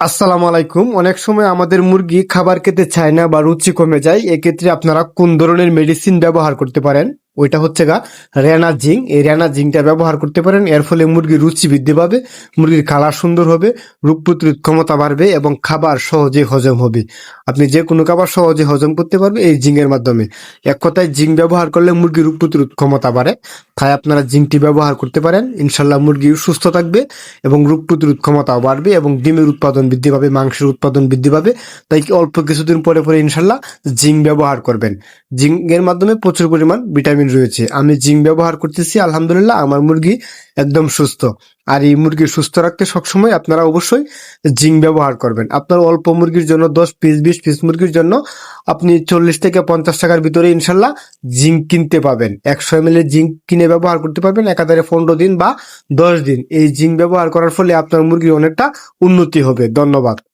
আসসালামু আলাইকুম। অনেক সময় আমাদের মুরগি খাবার খেতে চায় না বা রুচি কমে যায়, এক্ষেত্রে আপনারা কোন ধরনের মেডিসিন ব্যবহার করতে পারেন? ওইটা হচ্ছে গা রেনা জিং। এই রেনা জিংটা ব্যবহার করতে পারেন, এর ফলে মুরগির রুচি বৃদ্ধি পাবে, মুরগির কালার সুন্দর হবে রোগ প্রতিরোধ ক্ষমতা বাড়বে এবং খাবার সহজে হজম হবে। আপনি যে কোনো খাবার সহজে হজম করতে পারবে এই জিংয়ের মাধ্যমে। এক কথায়, জিং ব্যবহার করলে মুরগির রোগ প্রতিরোধ ক্ষমতা বাড়ে। তাই আপনারা জিংটি ব্যবহার করতে পারেন। ইনশাল্লাহ মুরগি সুস্থ থাকবে এবং রোগ প্রতিরোধ ক্ষমতাও বাড়বে এবং ডিমের উৎপাদন বৃদ্ধি পাবে, মাংসের উৎপাদন বৃদ্ধি পাবে। তাই অল্প কিছুদিন পরে পরে ইনশাল্লাহ জিং ব্যবহার করবেন। জিঙ্কের মাধ্যমে প্রচুর পরিমাণ ভিটামিন রয়েছে। আমি জিঙ্ক ব্যবহার করতেছি, আলহামদুলিল্লাহ আমার মুরগি একদম সুস্থ। আর এই মুরগি সুস্থ রাখতে সবসময় আপনারা অবশ্যই জিঙ্ক ব্যবহার করবেন। আপনার অল্প মুরগির জন্য দশ পিস, বিশ পিস মুরগির জন্য আপনি চল্লিশ থেকে পঞ্চাশ টাকার ভিতরে ইনশাল্লাহ জিঙ্ক কিনতে পাবেন। একশো এম জিঙ্ক কিনে ব্যবহার করতে পারবেন একাধারে পনেরো দিন বা দশ দিন। এই জিঙ্ক ব্যবহার করার ফলে আপনার মুরগির অনেকটা উন্নতি হবে। ধন্যবাদ।